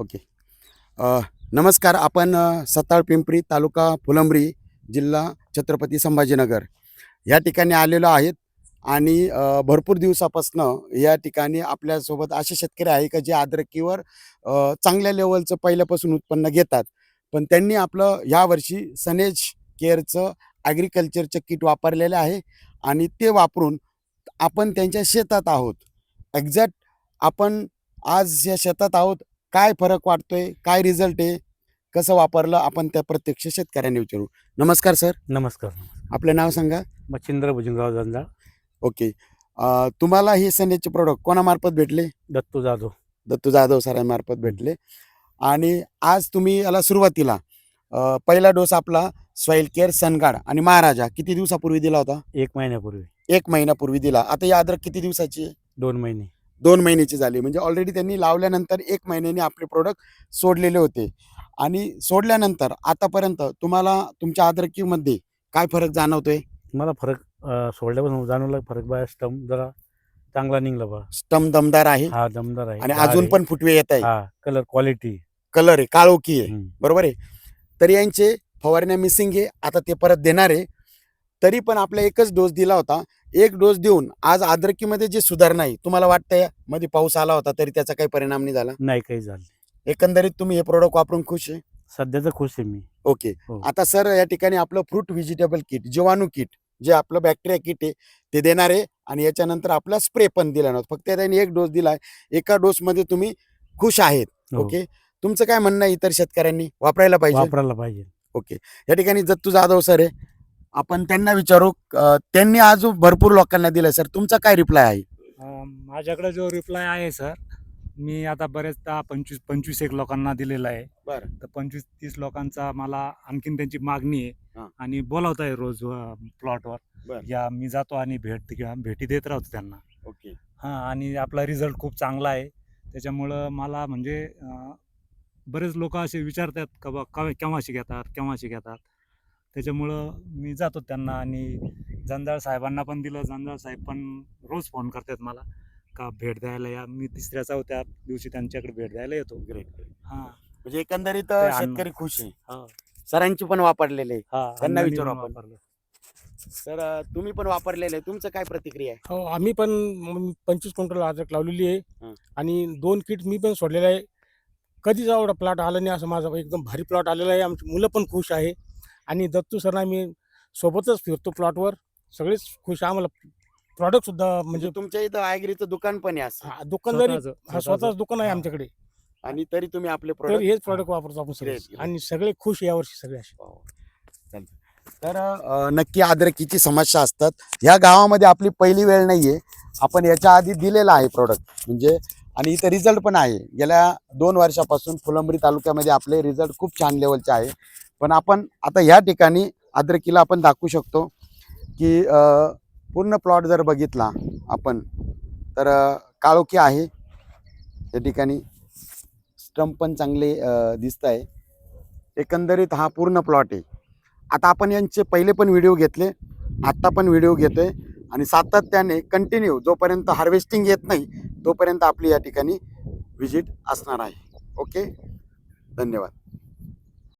Okay. नमस्कार आपण सताळ पिंपरी तालुका फुलंब्री जिल्हा छत्रपती संभाजीनगर. या ठिकाणी आलेलो आहेत आणि भरपूर दिवसापासनं या ठिकाणी आपल्यासोबत असे शेतकरी आहे का जे अद्रकीवर चांगल्या लेवलचं पहिल्यापासून उत्पन्न घेतात. पण त्यांनी आपलं यावर्षी सनेज केअरचं ॲग्रिकल्चरचं किट वापरलेलं आहे आणि ते वापरून आपण त्यांच्या शेतात आहोत. एक्झॅक्ट आपण आज या शेतात आहोत काय फरक वाटतोय काय रिझल्ट आहे कसं वापरलं आपण त्या प्रत्यक्ष शेतकऱ्यांनी विचारू. नमस्कार सर. नमस्कार आपलं नाव सांगा. मच्छिंद्र भुजंगराव जंजाळ. ओके. अ, तुम्हाला हे सनेजचे प्रोडक्ट कोणामार्फत भेटले? दत्तू जाधव. दत्तू जाधव सरांमार्फत भेटले. आणि आज तुम्ही याला सुरुवातीला अ, पहिला डोस आपला सॉईल केअर सनगाड आणि महाराजा किती दिवसापूर्वी दिला होता? एक महिन्यापूर्वी. एक महिन्यापूर्वी दिला. आता या अद्रक किती दिवसाची आहे? दोन महिने. दोन महिन्याची झाली. म्हणजे ऑलरेडी त्यांनी लावल्यानंतर एक महिन्याने आपले प्रोडक्ट सोडलेले होते. आणि सोडल्यानंतर आतापर्यंत तुम्हाला तुमच्या अद्रकीमध्ये काय फरक जाणवतोय? मला फरक सोडल्यापासून जाणवला फरक बा स्टम जरा चांगला निघला बा स्टम दमदार आहे? हा दमदार आहे. आणि अजून. पण फुटवे येत आहे. हा कलर क्वालिटी कलर आहे काळोखी आहे. बरोबर आहे? तरी यांचे फवारण्या मिसिंग आहे. आता ते परत देणार आहे. तरी पण आपला एकच डोस दिला होता. एक डोस देऊन आज आद्रकीमध्ये जे सुधारणा आहे तुम्हाला वाटतंयमध्ये पाऊस आला होता तरी त्याचा काही परिणाम नाही झाला? नाही काही झालं एकंदरीत तुम्ही हे प्रोडक्ट वापरून खुश आहे? सध्याचं खुश आहे मी. ओके. हो. आता सर या ठिकाणी आपलं फ्रूट व्हेजिटेबल किट जीवाणू किट जे आपलं बॅक्टेरिया किट आहे ते देणार आहे आणि याच्यानंतर आपला स्प्रे पण दिला नव्हता फक्त त्यांनी एक डोस दिलाय. एका डोसमध्ये तुम्ही खुश आहेत. हो. ओके. तुमचं काय म्हणणं आहे इतर शेतकऱ्यांनी? वापरायला पाहिजे? वापरायला पाहिजे. ओके. या ठिकाणी दत्तू जाधव सर आहे. आपण त्यांना विचारू अं, त्यांनी आज भरपूर लोकांना दिलंय सर. तुमचा काय रिप्लाय आहे? अं, माझ्याकडे जो रिप्लाय आहे सर मी आता बरेचदा पंचवीस पंचवीस एक लोकांना दिलेला आहे. बरं. तर पंचवीस तीस लोकांचा मला आणखीन त्यांची मागणी हा. आहे आणि बोलावत आहे रोज प्लॉटवर बरं. या मी जातो आणि भेट किंवा भेटी देत राहतो त्यांना. ओके. हां आणि आपला रिझल्ट खूप चांगला आहे. त्याच्यामुळं मला म्हणजे अं, बरेच लोक असे विचारतात का बा का केव्हाशी घेतात केव्हाशी घेतात. त्याच्यामुळं मी जातो त्यांना आणि जंजाळ साहेबांना पण दिलं. जंजाळ साहेब पण रोज फोन करतात मला का भेट द्यायला या. मी तिसऱ्या चौथ्या दिवशी त्यांच्याकडे भेट द्यायला येतो. ग्रेट हां. म्हणजे एकंदरीत ते अन्न. शेतकरी खुश आहे. हां. सरांची पण वापरलेले आहे. हां त्यांना अन्नानी विचारू पण आपण. वापरलं. तर अं, तुम्ही पण वापरलेले आहे. तुमचं काय प्रतिक्रिया आहे? हो आम्ही पण म- पंचवीस क्विंटल अद्रक लावलेली हं. आहे आणि दोन किट मी पण सोडलेले आहे. कधीच एवढा प्लॉट आला नाही असं माझा एकदम भारी प्लॉट आलेला आहे. आमची मुलं पण खुश आहे. आणि दत्तू सर मी सोबतच फिरतो प्लॉटवर सगळेच खुश. आहे आम्हाला प्रॉडक्ट सुद्धा म्हणजे म्हणजे तुमच्या इथं आयगरीचं दुकान पण आहे असं. हा, दुकानदारी स्वतःचं- हा स्वतःच. स्वतःचं. दुकान आहे हा. आमच्याकडे. आणि तरी तुम्ही आपले तर प्रोडक्ट हेच प्रॉडक्ट वापरतो आपण सगळे Great. आणि सगळे खुश यावर्षी सगळे असे. तर अ, नक्की अद्रकीची समस्या असतात. ह्या गावामध्ये आपली पहिली वेळ नाहीये. आपण याच्या आधी दिलेला आहे प्रोडक्ट म्हणजे आणि इथं रिझल्ट पण आहे. गेल्या दोन वर्षापासून फुलंब्री तालुक्यामध्ये आपले रिझल्ट खूप छान लेवलचे आहे. पण आपण आता ह्या ठिकाणी अद्रकीला आपण दाखवू शकतो की पूर्ण प्लॉट जर बघितला आपण तर काळोखी आहे. या ठिकाणी स्टंप पण चांगले दिसत आहे. एकंदरीत हा पूर्ण प्लॉट आहे. आता आपण यांचे पहिले पण व्हिडिओ घेतले आत्ता पण व्हिडिओ घेतोय आणि सातत्याने कंटिन्यू जोपर्यंत हार्वेस्टिंग येत नाही तोपर्यंत आपली या ठिकाणी व्हिजिट असणार आहे. ओके धन्यवाद.